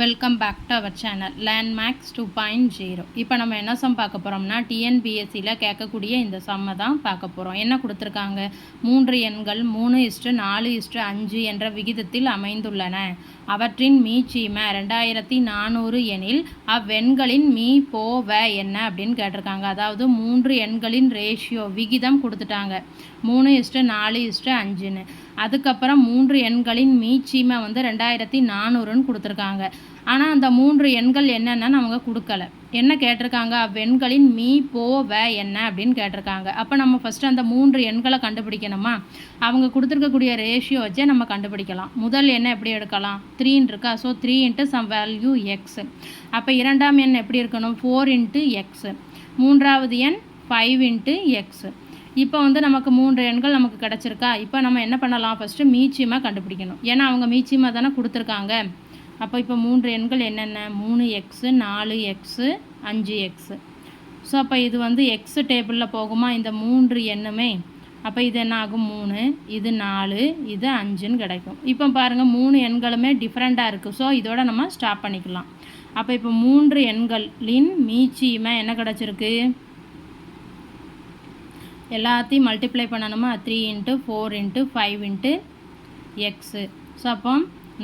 Welcome back to our channel Landmax two point zero இப்போ நம்ம என்ன சம் பார்க்க போகிறோம்னா டிஎன்பிஎஸ்சியில் கேட்கக்கூடிய இந்த சம்மை தான் பார்க்க போகிறோம் என்ன கொடுத்துருக்காங்க? மூன்று எண்கள் மூணு இஸ்டு நாலு இஸ்டு அஞ்சு என்ற விகிதத்தில் அமைந்துள்ளன. அவற்றின் மீச்சீம ரெண்டாயிரத்தி நானூறு எனில் அவ்வெண்களின் மீ போ வ என்ன அப்படின்னு கேட்டிருக்காங்க. அதாவது மூன்று எண்களின் ரேஷியோ விகிதம் கொடுத்துட்டாங்க. மூணு இஸ்டு நாலு இஸ்டு அஞ்சுன்னு. அதுக்கப்புறம் மூன்று எண்களின் மீச்சீமை வந்து ரெண்டாயிரத்தி நானூறுன்னு கொடுத்துருக்காங்க. ஆனால் அந்த மூன்று எண்கள் என்னென்னு அவங்க கொடுக்கல. என்ன கேட்டிருக்காங்க? அவ்வெண்களின் மீ போ வ என்ன? அப்படின்னு கேட்டிருக்காங்க. அப்போ நம்ம ஃபஸ்ட்டு அந்த மூன்று எண்களை கண்டுபிடிக்கணுமா? அவங்க கொடுத்துருக்கக்கூடிய ரேஷியோ வச்சே நம்ம கண்டுபிடிக்கலாம். முதல் எண்ணை எப்படி எடுக்கலாம்? த்ரீன் இருக்கா? So three into some value x அப்போ இரண்டாம் எண் எப்படி இருக்கணும்? ஃபோர் இன்ட்டு எக்ஸு மூன்றாவது எண் ஃபைவ் இன்ட்டு எக்ஸு இப்போ வந்து நமக்கு மூன்று எண்கள் நமக்கு கிடச்சிருக்கா? இப்போ நம்ம என்ன பண்ணலாம்? ஃபஸ்ட்டு மீச்சியமாக கண்டுபிடிக்கணும். ஏன்னா அவங்க மீச்சியமாக தானே கொடுத்துருக்காங்க. அப்போ இப்போ மூன்று எண்கள் என்னென்ன? மூணு எக்ஸு நாலு எக்ஸு அஞ்சு எக்ஸு ஸோ அப்போ இது வந்து எக்ஸு டேபிளில் போகுமா? இந்த மூன்று எண்ணுமே. அப்போ இது என்ன ஆகும் மூணு. இது நாலு. இது அஞ்சுன்னு கிடைக்கும். இப்போ பாருங்கள் மூணு எண்களுமே டிஃப்ரெண்ட்டாக இருக்குது ஸோ இதோட நம்ம ஸ்டாப் பண்ணிக்கலாம். அப்போ இப்போ மூன்று எண்களின் மீச்சியுமே என்ன கிடச்சிருக்கு? எல்லாத்தையும் மல்டிப்ளை பண்ணணுமா? Three into four into five into x so அப்போ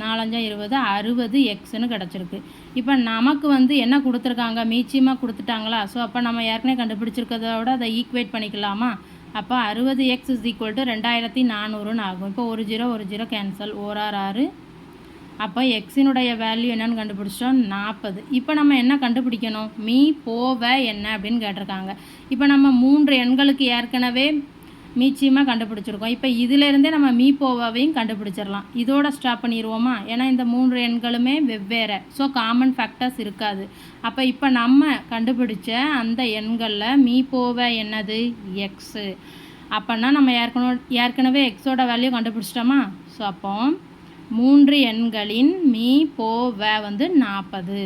நாலஞ்சா இருபது அறுபது எக்ஸ்னு கிடச்சிருக்கு. இப்போ நமக்கு வந்து என்ன கொடுத்துருக்காங்க? மீச்சியமாக கொடுத்துட்டாங்களா? ஸோ அப்போ நம்ம ஏற்கனவே கண்டுபிடிச்சிருக்கிறதோட அதை ஈக்குவேட் பண்ணிக்கலாமா? அப்போ அறுபது எக்ஸ் இஸ் ஈக்குவல் டு ரெண்டாயிரத்தி நானூறுன்னு ஆகும். இப்போ ஒரு ஜீரோ ஒரு ஜீரோ கேன்சல் ஓரார் ஆறு அப்போ எக்ஸினுடைய வேல்யூ என்னன்னு கண்டுபிடிச்சோம் நாற்பது. இப்போ நம்ம என்ன கண்டுபிடிக்கணும்? மீ போவ என்ன அப்படின்னு கேட்டிருக்காங்க. இப்போ நம்ம மூன்று எண்களுக்கு ஏற்கனவே மீச்சியமாக கண்டுபிடிச்சிருக்கோம். இப்போ இதிலேருந்தே நம்ம மீப்போவாவையும் கண்டுபிடிச்சிடலாம் இதோட ஸ்டாப் பண்ணிடுவோமா ஏன்னா இந்த மூன்று எண்களுமே வெவ்வேறு. ஸோ காமன் ஃபேக்டர்ஸ் இருக்காது. அப்போ இப்போ நம்ம கண்டுபிடிச்ச அந்த எண்களில் மீப்போவை என்னது? எக்ஸு அப்போன்னா நம்ம ஏற்கனவே ஏற்கனவே எக்ஸோட வேல்யூ கண்டுபிடிச்சிட்டோமா? ஸோ அப்போ மூன்று எண்களின் மீ போவ வந்து நாற்பது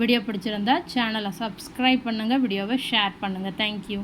வீடியோ பிடிச்சிருந்தா சேனலை சப்ஸ்கிரைப் பண்ணுங்கள் வீடியோவை ஷேர் பண்ணுங்கள் தேங்க்யூ